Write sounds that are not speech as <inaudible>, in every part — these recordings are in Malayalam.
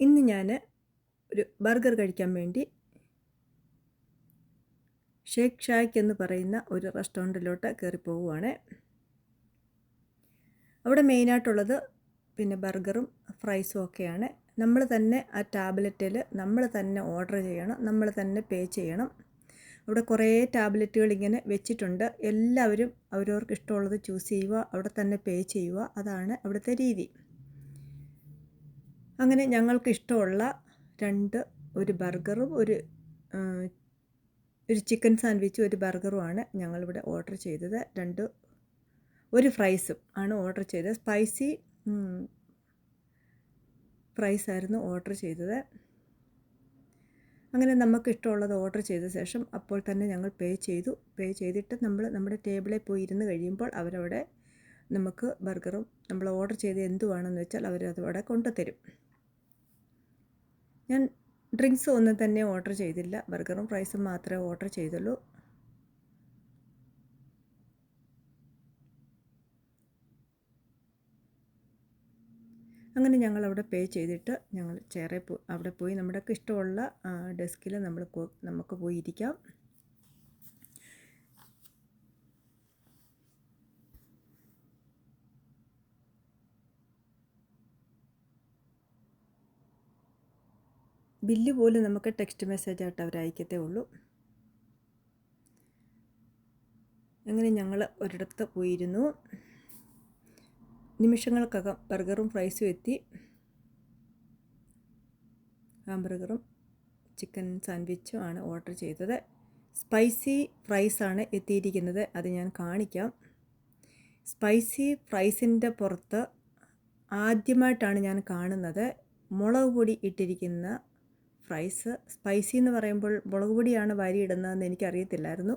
ഇന്ന് ഞാൻ ഒരു ബർഗർ കഴിക്കാൻ വേണ്ടി ഷേക്ക് ഷായ്ക്ക് എന്ന് പറയുന്ന ഒരു റെസ്റ്റോറന്റിലോട്ട് കയറി പോവുകയാണ് അവിടെ മെയിനായിട്ടുള്ളത് പിന്നെ ബർഗറും ഫ്രൈസും ഒക്കെയാണ്. നമ്മൾ തന്നെ ആ ടാബ്ലറ്റിൽ നമ്മൾ തന്നെ ഓർഡർ ചെയ്യണം നമ്മൾ തന്നെ പേ ചെയ്യണം. അവിടെ കുറേ ടാബ്ലറ്റുകൾ ഇങ്ങനെ വെച്ചിട്ടുണ്ട്. എല്ലാവരും അവരവർക്ക് ഇഷ്ടമുള്ളത് ചൂസ് ചെയ്യുക അവിടെ തന്നെ പേ ചെയ്യുക അതാണ് അവിടുത്തെ രീതി. അങ്ങനെ ഞങ്ങൾക്ക് ഇഷ്ടമുള്ള രണ്ട് ഒരു ബർഗറും ഒരു ഒരു ചിക്കൻ സാൻഡ്വിച്ചും ഒരു ബർഗറുമാണ് ഞങ്ങളിവിടെ ഓർഡർ ചെയ്തത്. രണ്ട് ഒരു ഫ്രൈസും ആണ് ഓർഡർ ചെയ്തത്. സ്പൈസി ഫ്രൈസ് ആയിരുന്നു ഓർഡർ ചെയ്തത്. അങ്ങനെ നമുക്ക് ഇഷ്ടമുള്ളത് ഓർഡർ ചെയ്ത ശേഷം അപ്പോൾ തന്നെ ഞങ്ങൾ പേ ചെയ്തു. പേ ചെയ്തിട്ട് നമ്മൾ നമ്മുടെ ടേബിളിൽ പോയി ഇരുന്ന് കഴിയുമ്പോൾ അവരവിടെ നമുക്ക് ബർഗറും നമ്മൾ ഓർഡർ ചെയ്ത് എന്തുവാണെന്ന് വെച്ചാൽ അവരത് അവിടെ കൊണ്ടുതരും. ഞാൻ ഡ്രിങ്ക്സ് ഒന്നും തന്നെ ഓർഡർ ചെയ്തില്ല. ബർഗറും ഫ്രൈസും മാത്രമേ ഓർഡർ ചെയ്തുള്ളൂ. അങ്ങനെ ഞങ്ങൾ അവിടെ പേ ചെയ്തിട്ട് ഞങ്ങൾ ചേറെ അവിടെ പോയി. നമ്മുടെ ഇഷ്ടമുള്ള ഡെസ്കിൽ നമ്മൾ നമുക്ക് പോയി ബില്ല് പോലും നമുക്ക് ടെക്സ്റ്റ് മെസ്സേജ് ആയിട്ട് അവർ അയക്കത്തേ ഉള്ളൂ. അങ്ങനെ ഞങ്ങൾ ഒരിടത്ത് പോയിരുന്നു. നിമിഷങ്ങൾക്കകം ബർഗറും ഫ്രൈസും എത്തി. ഹാംബർഗറും ചിക്കൻ സാൻഡ്വിച്ചും ആണ് ഓർഡർ ചെയ്തത്. സ്പൈസി ഫ്രൈസാണ് എത്തിയിരിക്കുന്നത്. അത് ഞാൻ കാണിക്കാം. സ്പൈസി ഫ്രൈസിന്റെ പുറത്ത് ആദ്യമായിട്ടാണ് ഞാൻ കാണുന്നത്. മുളക് പൊടി ഇട്ടിരിക്കുന്ന ഫ്രൈസ് സ്പൈസി എന്ന് പറയുമ്പോൾ മുളക് പൊടിയാണ് വാരിയിടുന്നതെന്ന് എനിക്കറിയത്തില്ലായിരുന്നു.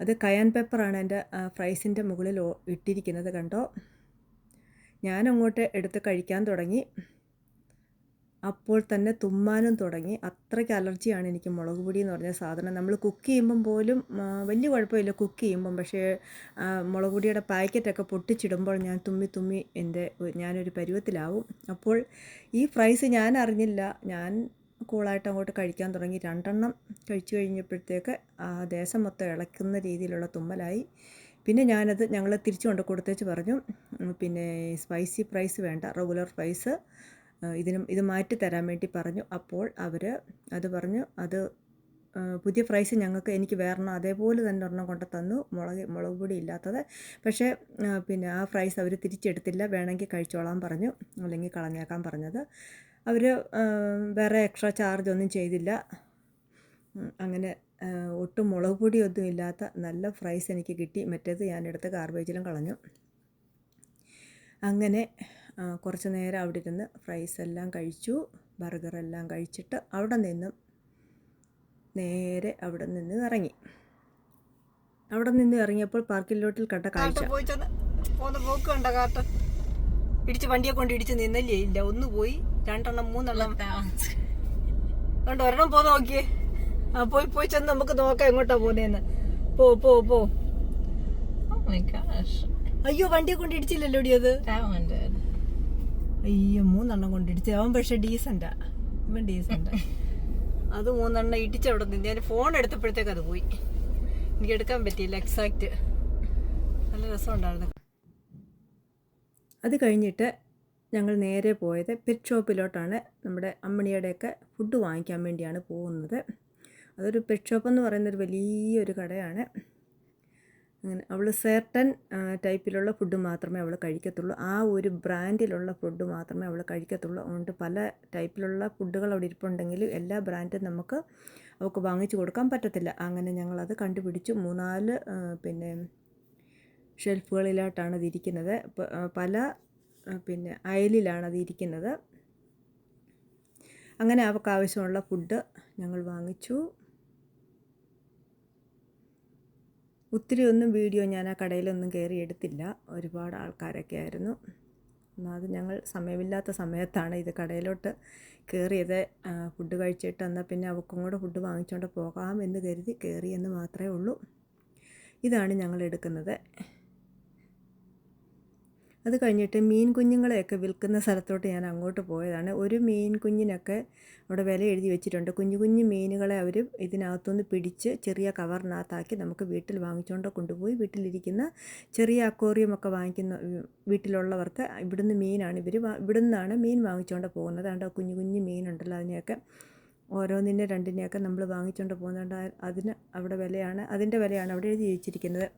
അത് കയാൻ പെപ്പറാണ് എന്റെ ഫ്രൈസിന്റെ മുകളിൽ ഇട്ടിരിക്കുന്നത് കണ്ടോ? ഞാനങ്ങോട്ട് എടുത്ത് കഴിക്കാൻ തുടങ്ങി. അപ്പോൾ തന്നെ തുമ്മാനും തുടങ്ങി. അത്രയ്ക്ക് അലർജിയാണ് എനിക്ക് മുളക് പൊടി എന്ന് പറഞ്ഞ സാധനം. നമ്മൾ കുക്ക് ചെയ്യുമ്പം പോലും വലിയ കുഴപ്പമില്ല കുക്ക് ചെയ്യുമ്പം. പക്ഷേ മുളക് പൊടിയുടെ പാക്കറ്റൊക്കെ പൊട്ടിച്ചിടുമ്പോൾ ഞാൻ തുമ്മി തുമ്മി എന്റെ ഞാനൊരു പരുവത്തിലാവും. അപ്പോൾ ഈ ഫ്രൈസ് ഞാൻ അറിഞ്ഞില്ല. ഞാൻ കൂളായിട്ട് അങ്ങോട്ട് കഴിക്കാൻ തുടങ്ങി. രണ്ടെണ്ണം കഴിച്ചു കഴിഞ്ഞപ്പോഴത്തേക്ക് ആ ദേശം മൊത്തം ഇളക്കുന്ന രീതിയിലുള്ള തുമ്മലായി. പിന്നെ ഞാനത് ഞങ്ങൾ തിരിച്ചു കൊണ്ട് കൊടുത്തേച്ച് പറഞ്ഞു. പിന്നെ സ്പൈസി ഫ്രൈസ് വേണ്ട. റെഗുലർ ഫ്രൈസ് ഇതിനും ഇത് മാറ്റി തരാൻ വേണ്ടി പറഞ്ഞു. അപ്പോൾ അവർ അത് പറഞ്ഞു അത് പുതിയ പ്രൈസ് ഞങ്ങൾക്ക് എനിക്ക് വേറെണ്ണം അതേപോലെ തന്നെ ഒരെണ്ണം കൊണ്ട് തന്നു. മുളക് മുളക് പൊടി ഇല്ലാത്തത്. പക്ഷേ പിന്നെ ആ ഫ്രൈസ് അവർ തിരിച്ചെടുത്തില്ല. വേണമെങ്കിൽ കഴിച്ചോളാം പറഞ്ഞു. അല്ലെങ്കിൽ കളഞ്ഞേക്കാൻ പറഞ്ഞത്. അവർ വേറെ എക്സ്ട്രാ ചാർജ് ഒന്നും ചെയ്തില്ല. അങ്ങനെ ഒട്ടും മുളക് പൊടിയൊന്നും ഇല്ലാത്ത നല്ല ഫ്രൈസ് എനിക്ക് കിട്ടി. മറ്റേത് ഞാനെടുത്ത് ഗാർബേജിലും കളഞ്ഞു. അങ്ങനെ കുറച്ച് നേരം അവിടെ ഇരുന്ന് ഫ്രൈസ് എല്ലാം കഴിച്ചു ബർഗറെല്ലാം കഴിച്ചിട്ട് അവിടെ നിന്നും നേരെ അവിടെ നിന്ന് ഇറങ്ങി. അവിടെ നിന്ന് ഇറങ്ങിയപ്പോൾ പാർക്കിംഗ് ലോട്ടിൽ കണ്ട കാഴ്ച. പോക്ക് കണ്ട കാട്ട്. ഇടിച്ച് വണ്ടിയെ കൊണ്ട് ഇടിച്ച് നിന്നല്ലേ? ഇല്ല ഒന്ന് പോയി. രണ്ടെണ്ണം മൂന്നെണ്ണം. കണ്ടോ ഒരെണ്ണം പോ നോക്കിയേ. ആ പോയി പോയി ചെന്ന് നമുക്ക് നോക്കാം എങ്ങോട്ടാ പോന്നേന്ന്. പോ പോ പോ. അയ്യോ വണ്ടിയെ കൊണ്ട് ഇടിച്ചില്ലല്ലോ അത്? അയ്യോ മൂന്നെണ്ണം കൊണ്ട് ഇടിച്ചു. അവൻ പക്ഷെ ഡീസന്റാ ഇവൻ ഡീസന്റാ <laughs> അത് മൂന്നെണ്ണം ഇടിച്ചവിടെ നിന്ന് ഞാൻ ഫോൺ എടുത്തപ്പോഴത്തേക്ക് അത് പോയി. എനിക്ക് എടുക്കാൻ പറ്റിയില്ല എക്സാക്റ്റ് നല്ല രസമുണ്ടായിരുന്നു. അത് കഴിഞ്ഞിട്ട് ഞങ്ങൾ നേരെ പോയത് പെറ്റ് ഷോപ്പിലോട്ടാണ് നമ്മുടെ അമ്മണിയുടെയൊക്കെ ഫുഡ് വാങ്ങിക്കാൻ വേണ്ടിയാണ് പോകുന്നത്. അതൊരു പെറ്റ് ഷോപ്പ് എന്ന് പറയുന്നൊരു വലിയൊരു കടയാണ്. അങ്ങനെ അവൾ സെർട്ടൻ ടൈപ്പിലുള്ള ഫുഡ് മാത്രമേ അവൾ കഴിക്കത്തുള്ളൂ. ആ ഒരു ബ്രാൻഡിലുള്ള ഫുഡ് മാത്രമേ അവൾ കഴിക്കത്തുള്ളൂ. അതുകൊണ്ട് പല ടൈപ്പിലുള്ള ഫുഡുകൾ അവിടെ ഇരിപ്പുണ്ടെങ്കിലും എല്ലാ ബ്രാൻഡും നമുക്ക് അവൾക്ക് വാങ്ങിച്ചു കൊടുക്കാൻ പറ്റത്തില്ല. അങ്ങനെ ഞങ്ങളത് കണ്ടുപിടിച്ചു. മൂന്നാൽ പിന്നെ ഷെൽഫുകളിലായിട്ടാണ് അത് ഇരിക്കുന്നത്. പല പിന്നെ അയലിലാണ് അത് ഇരിക്കുന്നത്. അങ്ങനെ അവൾക്ക് ആവശ്യമുള്ള ഫുഡ് ഞങ്ങൾ വാങ്ങിച്ചു. ഒത്തിരി ഒന്നും വീഡിയോ ഞാൻ ആ കടയിലൊന്നും കയറി എടുത്തില്ല. ഒരുപാട് ആൾക്കാരൊക്കെ ആയിരുന്നു. അത് ഞങ്ങൾ സമയമില്ലാത്ത സമയത്താണ് ഇത് കടയിലോട്ട് കയറിയത്. ഫുഡ് കഴിച്ചിട്ട് എന്നാൽ പിന്നെ അവൾക്കും കൂടെ ഫുഡ് വാങ്ങിച്ചുകൊണ്ട് പോകാം എന്ന് കരുതി കയറിയെന്ന് മാത്രമേ ഉള്ളൂ. ഇതാണ് ഞങ്ങൾ എടുക്കുന്നത്. അത് കഴിഞ്ഞിട്ട് മീൻ കുഞ്ഞുങ്ങളെയൊക്കെ വിൽക്കുന്ന സ്ഥലത്തോട്ട് ഞാൻ അങ്ങോട്ട് പോയതാണ്. ഒരു മീൻ കുഞ്ഞിനൊക്കെ അവിടെ വില എഴുതി വെച്ചിട്ടുണ്ട്. കുഞ്ഞു കുഞ്ഞു മീനുകളെ അവർ ഇതിനകത്തുനിന്ന് പിടിച്ച് ചെറിയ കവറിനകത്താക്കി നമുക്ക് വീട്ടിൽ വാങ്ങിച്ചുകൊണ്ട് കൊണ്ടുപോയി വീട്ടിലിരിക്കുന്ന ചെറിയ അക്വേറിയം ഒക്കെ വാങ്ങിക്കുന്ന വീട്ടിലുള്ളവർക്ക് ഇവിടുന്ന് മീനാണ് ഇവർ ഇവിടുന്നാണ് മീൻ വാങ്ങിച്ചുകൊണ്ട് പോകുന്നത്. അതുകൊണ്ട് കുഞ്ഞു കുഞ്ഞു മീനുണ്ടല്ലോ അതിനെയൊക്കെ. ഓരോന്നിന്റെ രണ്ടിനെയൊക്കെ നമ്മൾ വാങ്ങിച്ചുകൊണ്ട് പോകുന്നുണ്ട്. അതിന് അവിടെ വിലയാണ് അതിന്റെ വിലയാണ് അവിടെ എഴുതി വെച്ചിരിക്കുന്നത്.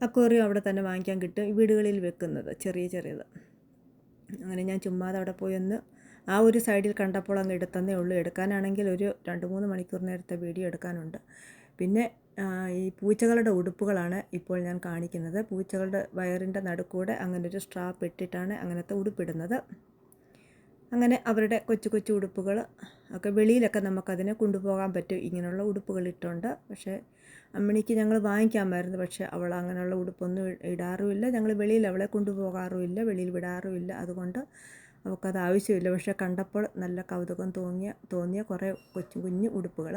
അക്വേറിയം അവിടെ തന്നെ വാങ്ങിക്കാൻ കിട്ടും വീടുകളിൽ വെക്കുന്നത് ചെറിയ ചെറിയത്. അങ്ങനെ ഞാൻ ചുമ്മാതെ അവിടെ പോയി ഒന്ന് ആ ഒരു സൈഡിൽ കണ്ടപ്പോൾ അങ്ങ് എടുത്തന്നേ ഉള്ളൂ. എടുക്കാനാണെങ്കിൽ ഒരു രണ്ട് മൂന്ന് മണിക്കൂർ നേരത്തെ വീഡിയോ എടുക്കാനുണ്ട്. പിന്നെ ഈ പൂച്ചകളുടെ ഉടുപ്പുകളാണ് ഇപ്പോൾ ഞാൻ കാണിക്കുന്നത്. പൂച്ചകളുടെ വയറിന്റെ നടുക്കൂടെ അങ്ങനെ ഒരു സ്ട്രാപ്പ് ഇട്ടിട്ടാണ് അങ്ങനത്തെ ഉടുപ്പിടുന്നത്. അങ്ങനെ അവരുടെ കൊച്ചു കൊച്ചു ഉടുപ്പുകൾ ഒക്കെ വെളിയിലൊക്കെ നമുക്കതിനെ കൊണ്ടുപോകാൻ പറ്റും. ഇങ്ങനെയുള്ള ഉടുപ്പുകൾ ഇട്ടുണ്ട്. പക്ഷേ അമ്മിണിക്ക് ഞങ്ങൾ വാങ്ങിക്കാമായിരുന്നു. പക്ഷേ അവൾ അങ്ങനെയുള്ള ഉടുപ്പൊന്നും ഇടാറുമില്ല. ഞങ്ങൾ വെളിയിൽ അവളെ കൊണ്ടുപോകാറുമില്ല വെളിയിൽ വിടാറുമില്ല. അതുകൊണ്ട് അവൾക്കത് ആവശ്യമില്ല. പക്ഷേ കണ്ടപ്പോൾ നല്ല കൗതുകം തോന്നിയ തോന്നിയ കുറേ കൊച്ചു കുഞ്ഞു ഉടുപ്പുകൾ.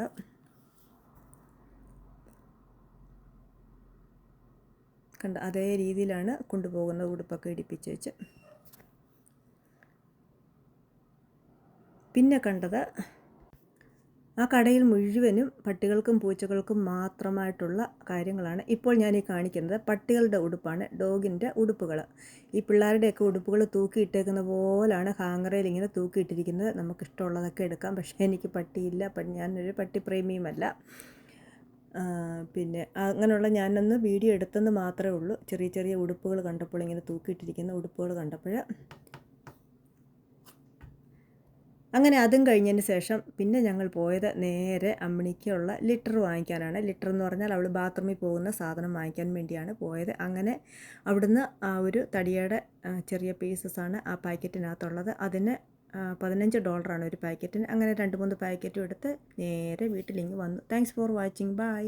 കണ്ട അതേ രീതിയിലാണ് കൊണ്ടുപോകുന്ന ഉടുപ്പൊക്കെ ഇടിപ്പിച്ച് വെച്ച്. പിന്നെ കണ്ടത് ആ കടയിൽ മുഴുവനും പട്ടികൾക്കും പൂച്ചകൾക്കും മാത്രമായിട്ടുള്ള കാര്യങ്ങളാണ് ഇപ്പോൾ ഞാൻ ഈ കാണിക്കുന്നത്. പട്ടികളുടെ ഉടുപ്പാണ് ഡോഗിന്റെ ഉടുപ്പുകൾ. ഈ പിള്ളേരുടെയൊക്കെ ഉടുപ്പുകൾ തൂക്കിയിട്ടേക്കുന്ന പോലാണ് ഹാങ്ങറയിൽ ഇങ്ങനെ തൂക്കിയിട്ടിരിക്കുന്നത്. നമുക്കിഷ്ടമുള്ളതൊക്കെ എടുക്കാം. പക്ഷേ എനിക്ക് പട്ടിയില്ല. ഞാനൊരു പട്ടിപ്രേമിയുമല്ല പിന്നെ അങ്ങനെയുള്ള ഞാനൊന്ന് വീഡിയോ എടുത്തെന്ന് മാത്രമേ ഉള്ളൂ. ചെറിയ ചെറിയ ഉടുപ്പുകൾ കണ്ടപ്പോൾ ഇങ്ങനെ തൂക്കിയിട്ടിരിക്കുന്ന ഉടുപ്പുകൾ കണ്ടപ്പോൾ അങ്ങനെ അതും കഴിഞ്ഞതിന് ശേഷം പിന്നെ ഞങ്ങൾ പോയത് നേരെ അമ്മിണിക്കുള്ള ലിറ്റർ വാങ്ങിക്കാനാണ്. ലിറ്റർ എന്ന് പറഞ്ഞാൽ അവൾ ബാത്റൂമിൽ പോകുന്ന സാധനം വാങ്ങിക്കാൻ വേണ്ടിയാണ് പോയത്. അങ്ങനെ അവിടുന്ന് ആ ഒരു തടിയുടെ ചെറിയ പീസസാണ് ആ പാക്കറ്റിനകത്തുള്ളത്. അതിന് പതിനഞ്ച് ഡോളറാണ് ഒരു പാക്കറ്റിന്. അങ്ങനെ രണ്ട് മൂന്ന് പാക്കറ്റും എടുത്ത് നേരെ വീട്ടിലിങ്ങ് വന്നു. Thanks for watching bye